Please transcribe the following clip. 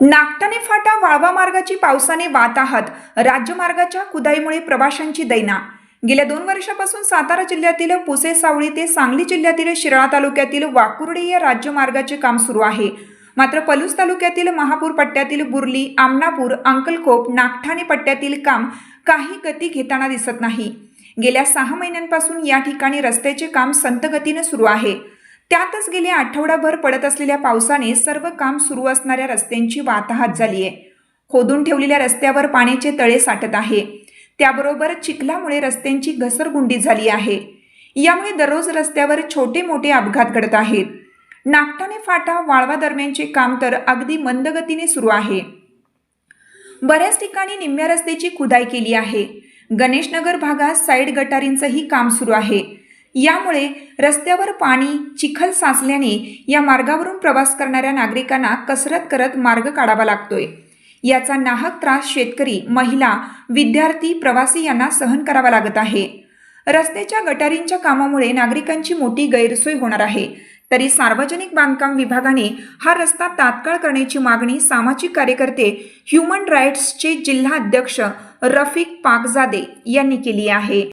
नागटाने फाटा वाळवा मार्गाची पावसाने वाताहत राज्यमार्गाच्या कुदाईमुळे प्रवाशांची दैना. गेल्या दोन वर्षापासून सातारा जिल्ह्यातील पुसे सावळी ते सांगली जिल्ह्यातील शिराळा तालुक्यातील वाकुर्डे या राज्यमार्गाचे काम सुरू आहे. मात्र पलूस तालुक्यातील महापूर पट्ट्यातील बुर्ली आमनापूर अंकलकोप नागठाणे पट्ट्यातील काम काही गती घेताना दिसत नाही. गेल्या सहा महिन्यांपासून या ठिकाणी रस्त्याचे काम संतगतीने सुरू आहे. त्यातच गेले आठवडाभर पडत असलेल्या पावसाने सर्व काम सुरू असणाऱ्या रस्त्यांची वाताहत झाली आहे. खोदून ठेवलेल्या रस्त्यावर पाण्याचे तळे साठत आहे. त्याबरोबर चिखलामुळे रस्त्यांची घसरगुंडी झाली आहे. यामुळे दररोज रस्त्यावर छोटे मोठे अपघात घडत आहेत. नागटाने फाटा वाळवा दरम्यानचे काम तर अगदी मंदगतीने सुरू आहे. बऱ्याच ठिकाणी निम्म्या रस्त्याची खुदाई केली आहे. गणेशनगर भागात साईड गटारींचंही काम सुरू आहे. यामुळे रस्त्यावर पाणी चिखल साचल्याने या मार्गावरून प्रवास करणाऱ्या नागरिकांना कसरत करत मार्ग काढावा लागतोय. याचा नाहक त्रास शेतकरी महिला विद्यार्थी प्रवासी यांना सहन करावा लागत आहे. रस्त्याच्या गटारींच्या कामामुळे नागरिकांची मोठी गैरसोय होणार आहे. तरी सार्वजनिक बांधकाम विभागाने हा रस्ता तात्काळ करण्याची मागणी सामाजिक कार्यकर्ते ह्युमन राईट्सचे जिल्हा अध्यक्ष रफिक पाकजादे यांनी केली आहे.